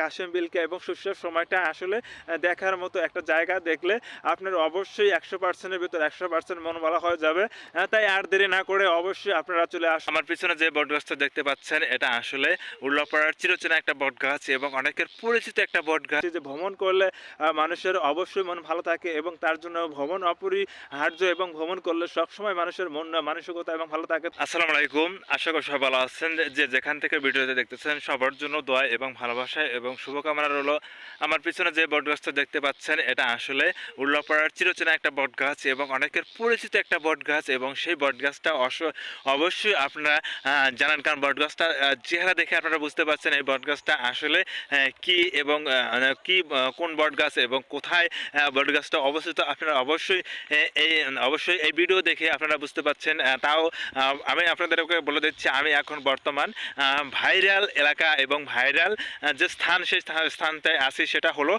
কাশেম বিলকে এবং শস্যের সময়টা আসলে দেখার মতো একটা জায়গা দেখলে আপনার অবশ্যই একশো পার্সেন্টের ভিতরে একশো পার্সেন্ট মন ভালো হয়ে যাবে। তাই আর দেরি না করে অবশ্যই আপনারা চলে আসুন আমার পিছনে যে বটগাছটা দেখতে পাচ্ছেন এটা আসলে উল্লাপাড়ার চিরচেনা একটা বটগাছ এবং অনেকের পরিচিত একটা বটগাছ। যে ভ্রমণ করলে মানুষের অবশ্যই মন ভালো থাকে এবং তার জন্য ভ্রমণ অপরিহার্য এবং ভ্রমণ করলে সবসময় মানুষের মন মানসিকতা এবং ভালো থাকে। আসসালামু আলাইকুম আশা করি সবাই ভালো আছেন। যে যেখান থেকে ভিডিওতে দেখতেছেন সবার জন্য দোয়া এবং ভালোবাসা এবং শুভকামনা রইল। আমার পিছনে যে বটগাছটা দেখতে পাচ্ছেন এটা আসলে উল্লাপাড়ার চিরচেনা একটা বটগাছ এবং অনেকের পরিচিত একটা বটগাছ এবং সেই বটগাছটা অস- অবশ্যই আপনারা জানেন। কারণ বটগাছটা চেহারা দেখে আপনারা বুঝতে পারছেন এই বটগাছটা আসলে কি এবং কি আহ, কোন বটগাছ এবং কোথায় বটগাছটা অবস্থিত আপনারা অবশ্যই এই অবশ্যই এই ভিডিও দেখে আপনারা বুঝতে পারছেন। তাও আমি আপনাদেরকে বলে দিচ্ছি আমি এখন বর্তমান ভাইরাল এলাকা এবং ভাইরাল যে স্থান সেই স্থান- স্থানটায় আছি সেটা হলো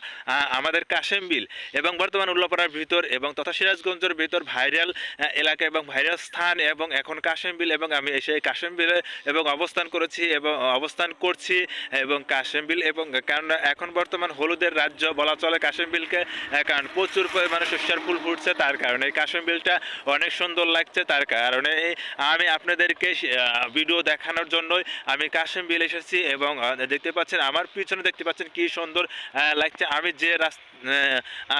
আমাদের কাশেম বিল এবং বর্তমান উল্লাপাড়ার ভিতর এবং তথা সিরাজগঞ্জের ভিতর ভাইরাল এলাকা এবং ভাইরাল স্থান এবং এখন কাশেম বিল এবং আমি সেই কাশেম বিলে এবং অবস্থান করেছি এবং অবস্থান করছি এবং কাশেম বিল এবং কারণ এখন বর্তমান হলুদের রাজ্য বলা চলে কাশেম বিলকে কারণ প্রচুর পরিমাণে শস্যের ফুল ফুটছে তার কারণে কাশেম বিলটা অনেক সুন্দর লাগছে তার কারণে আমি আপনাদেরকে ভিডিও দেখানোর জন্যই আমি কাশেম বিল এসেছি এবং দেখতে পাচ্ছেন আমার পিছনে দেখতে পাচ্ছেন কি সুন্দর লাগছে। আমি যে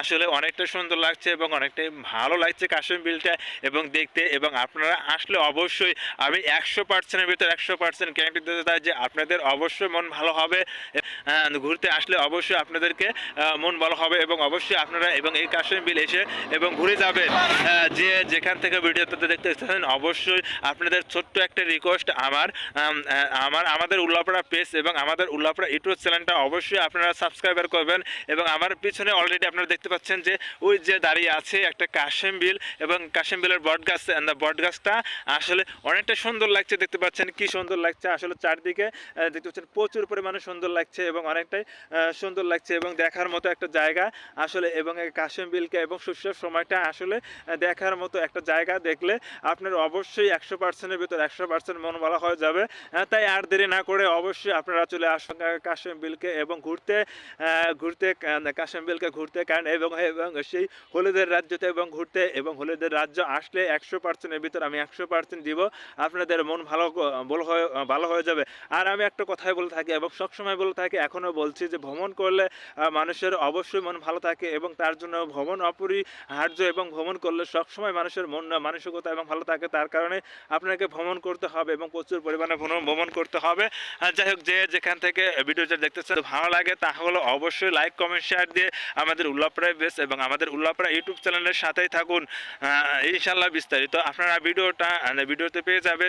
আসলে অনেকটা সুন্দর লাগছে এবং অনেকটাই ভালো লাগছে কাশ্মীর বিলটা এবং দেখতে এবং আপনারা আসলে অবশ্যই আমি একশো পার্সেন্টের ভিতর একশো পার্সেন্ট গ্যারান্টি দিতে চাই যে আপনাদের অবশ্যই মন ভালো হবে। ঘুরতে আসলে অবশ্যই আপনাদেরকে মন ভালো হবে এবং অবশ্যই আপনারা এবং এই কাশ্মীর বিল এসে এবং ঘুরে যাবেন। যে যেখান থেকে ভিডিওতে দেখতে এসেছেন, অবশ্যই আপনাদের ছোট্ট একটা রিকোয়েস্ট আমার আমার, আমাদের উল্লাপাড়া পেজ এবং আমাদের উল্লাপাড়া ইউটিউব চ্যানেলটা অবশ্যই আপনারা সাবস্ক্রাইবার করবেন এবং আমার পিছনে অলরেডি আপনারা দেখতে পাচ্ছেন যে ওই যে দাঁড়িয়ে আছে একটা কাশেম বিল এবং কাশেম বিলের বট গাছ বট গাছটা আসলে অনেকটা সুন্দর লাগছে, দেখতে পাচ্ছেন কি সুন্দর লাগছে। আসলে চারদিকে দেখতে পাচ্ছেন প্রচুর পরিমাণে সুন্দর লাগছে এবং অনেকটাই সুন্দর লাগছে এবং দেখার মতো একটা জায়গা আসলে এবং এই কাশেম বিলকে এবং শস্যের সময়টা আসলে দেখার মতো একটা জায়গা দেখলে আপনার অবশ্যই একশো পার্সেন্টের ভিতর একশো পার্সেন্ট মন ভালো হয়ে যাবে। তাই আর দেরি না করে অবশ্যই আপনারা চলে আসুন কাশেম কাশেম বিলকে এবং ঘুরতে ঘুরতে কাশেম বিলকে ঘুরতে কারণ এবং এবং সেই হলুদের রাজ্যতে এবং ঘুরতে এবং হলুদের রাজ্য আসলে একশো পার্সেন্টের ভিতর আমি একশো পার্সেন্ট দিব। আপনাদের মন ভালো ভালো হয়ে ভালো হয়ে যাবে। আর আমি একটা কথাই বলে থাকি এবং সবসময় বলে থাকি এখনও বলছি যে ভ্রমণ করলে মানুষের অবশ্যই মন ভালো থাকে এবং তার জন্য ভ্রমণ অপরিহার্য এবং ভ্রমণ করলে সবসময় মানুষের মন মানসিকতা এবং ভালো থাকে। তার কারণে আপনাকে ভ্রমণ করতে হবে এবং প্রচুর পরিমাণে ভ্রমণ করতে হবে। যাই হোক, যে যেখান থেকে ভিডিওটা দেখতেছেন ভালো লাগে তাহলে অবশ্যই লাইক কমেন্ট শেয়ার দিয়ে আমাদের উল্লাপড়ায় বেস এবং আমাদের উল্লাপড়া ইউটিউব চ্যানেলের সাথেই থাকুন। ইনশাল্লাহ বিস্তারিত আপনারা ভিডিওটা ভিডিওতে পেয়ে যাবেন।